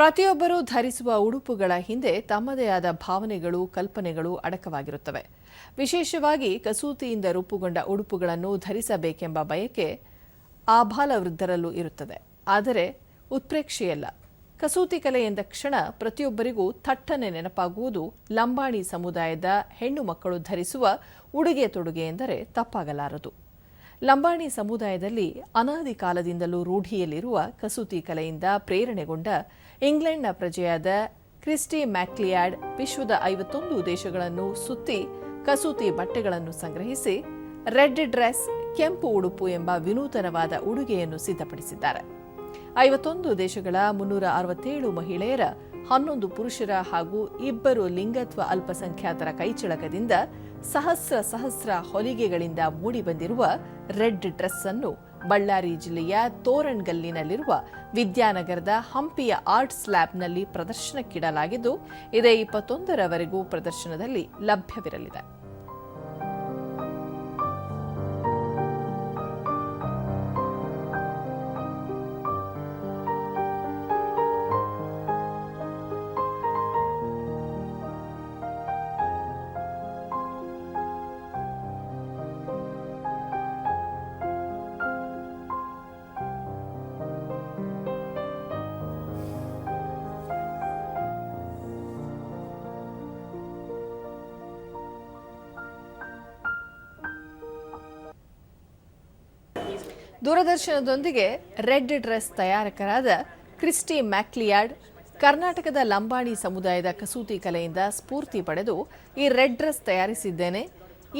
ಪ್ರತಿಯೊಬ್ಬರೂ ಧರಿಸುವ ಉಡುಪುಗಳ ಹಿಂದೆ ತಮ್ಮದೇ ಆದ ಭಾವನೆಗಳು, ಕಲ್ಪನೆಗಳು ಅಡಕವಾಗಿರುತ್ತವೆ. ವಿಶೇಷವಾಗಿ ಕಸೂತಿಯಿಂದ ರೂಪುಗೊಂಡ ಉಡುಪುಗಳನ್ನು ಧರಿಸಬೇಕೆಂಬ ಬಯಕೆ ಆಬಾಲ ವೃದ್ಧರಲ್ಲೂ ಇರುತ್ತದೆ. ಆದರೆ ಉತ್ಪ್ರೇಕ್ಷೆಯಲ್ಲ. ಕಸೂತಿ ಕಲೆ ಎಂದ ಕ್ಷಣ ಪ್ರತಿಯೊಬ್ಬರಿಗೂ ಥಟ್ಟನೆ ನೆನಪಾಗುವುದು ಲಂಬಾಣಿ ಸಮುದಾಯದ ಹೆಣ್ಣು ಮಕ್ಕಳು ಧರಿಸುವ ಉಡುಗೆ ತೊಡುಗೆ ಎಂದರೆ ತಪ್ಪಾಗಲಾರದು. ಲಂಬಾಣಿ ಸಮುದಾಯದಲ್ಲಿ ಅನಾದಿ ಕಾಲದಿಂದಲೂ ರೂಢಿಯಲ್ಲಿರುವ ಕಸೂತಿ ಕಲೆಯಿಂದ ಪ್ರೇರಣೆಗೊಂಡ ಇಂಗ್ಲೆಂಡ್ನ ಪ್ರಜೆಯಾದ ಕ್ರಿಸ್ಟಿ ಮ್ಯಾಕ್ಲಿಯಾಡ್ ವಿಶ್ವದ ಐವತ್ತೊಂದು ದೇಶಗಳನ್ನು ಸುತ್ತಿ ಕಸೂತಿ ಬಟ್ಟೆಗಳನ್ನು ಸಂಗ್ರಹಿಸಿ ರೆಡ್ ಡ್ರೆಸ್, ಕೆಂಪು ಉಡುಪು ಎಂಬ ವಿನೂತನವಾದ ಉಡುಗೆಯನ್ನು ಸಿದ್ಧಪಡಿಸಿದ್ದಾರೆ. ಐವತ್ತೊಂದು ದೇಶಗಳ ಮುನ್ನೂರ ಅರವತ್ತೇಳು ಮಹಿಳೆಯರ ಹನ್ನೊಂದು ಪುರುಷರ ಹಾಗೂ ಇಬ್ಬರು ಲಿಂಗತ್ವ ಅಲ್ಪಸಂಖ್ಯಾತರ ಕೈಚಳಕದಿಂದ ಸಹಸ್ರ ಸಹಸ್ರ ಹೊಲಿಗೆಗಳಿಂದ ಮೂಡಿಬಂದಿರುವ ರೆಡ್ ಡ್ರೆಸ್ ಅನ್ನು ಬಳ್ಳಾರಿ ಜಿಲ್ಲೆಯ ತೋರಣಗಲ್ಲಿನಲ್ಲಿರುವ ವಿದ್ಯಾನಗರದ ಹಂಪಿಯ ಆರ್ಟ್ಸ್ ಲ್ಯಾಬ್ನಲ್ಲಿ ಪ್ರದರ್ಶನಕ್ಕಿಡಲಾಗಿದ್ದು, ಇದೇ ಇಪ್ಪತ್ತೊಂದರವರೆಗೂ ಪ್ರದರ್ಶನದಲ್ಲಿ ಲಭ್ಯವಿರಲಿದೆ. ದೂರದರ್ಶನದೊಂದಿಗೆ ರೆಡ್ ಡ್ರೆಸ್ ತಯಾರಕರಾದ ಕ್ರಿಸ್ಟಿ ಮ್ಯಾಕ್ಲಿಯಾರ್ಡ್ ಕರ್ನಾಟಕದ ಲಂಬಾಣಿ ಸಮುದಾಯದ ಕಸೂತಿ ಕಲೆಯಿಂದ ಸ್ಫೂರ್ತಿ ಪಡೆದು ಈ ರೆಡ್ ಡ್ರೆಸ್ ತಯಾರಿಸಿದ್ದೇನೆ.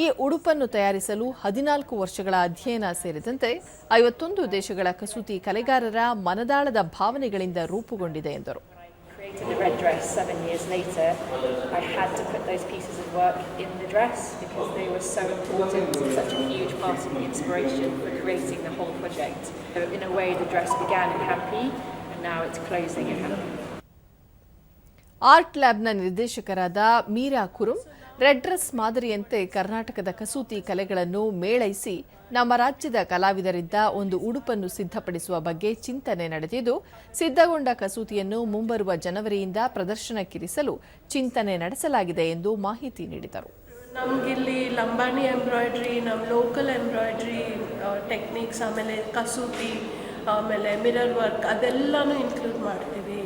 ಈ ಉಡುಪನ್ನು ತಯಾರಿಸಲು ಹದಿನಾಲ್ಕು ವರ್ಷಗಳ ಅಧ್ಯಯನ ಸೇರಿದಂತೆ ಐವತ್ತೊಂದು ದೇಶಗಳ ಕಸೂತಿ ಕಲೆಗಾರರ ಮನದಾಳದ ಭಾವನೆಗಳಿಂದ ರೂಪುಗೊಂಡಿದೆ ಎಂದರು. Created the red dress seven years later, I had to put those pieces of work in the dress because they were so important and such a huge part of the inspiration for creating the whole project. So in a way, the dress began in Hampi and now it's closing in Hampi. Art ಲ್ಯಾಬ್ನ ನಿರ್ದೇಶಕರಾದ Meera Kurum, red dress ಮಾದರಿಯಂತೆ ಕರ್ನಾಟಕದ ಕಸೂತಿ ಕಲೆಗಳನ್ನು ಮೇಳೈಸಿ ನಮ್ಮ ರಾಜ್ಯದ ಕಲಾವಿದರಿಂದ ಒಂದು ಉಡುಪನ್ನು ಸಿದ್ಧಪಡಿಸುವ ಬಗ್ಗೆ ಚಿಂತನೆ ನಡೆದಿದ್ದು, ಸಿದ್ಧಗೊಂಡ ಕಸೂತಿಯನ್ನು ಮುಂಬರುವ ಜನವರಿಯಿಂದ ಪ್ರದರ್ಶನಕ್ಕಿರಿಸಲು ಚಿಂತನೆ ನಡೆಸಲಾಗಿದೆ ಎಂದು ಮಾಹಿತಿ ನೀಡಿದರು. ನಮಗಿಲ್ಲಿ ಲಂಬಾಣಿ ಎಂಬ್ರಾಯ್ಡ್ರಿ ನಮ್ಮ ಲೋಕಲ್ ಎಂಬ್ರಾಯ್ಡ್ರಿ ಟೆಕ್ನಿಕ್ಸ್, ಆಮೇಲೆ ಕಸೂತಿ, ಆಮೇಲೆ ಮಿರರ್ ವರ್ಕ್ ಅದೆಲ್ಲನೂ ಇನ್ಕ್ಲೂಡ್ ಮಾಡ್ತೀವಿ.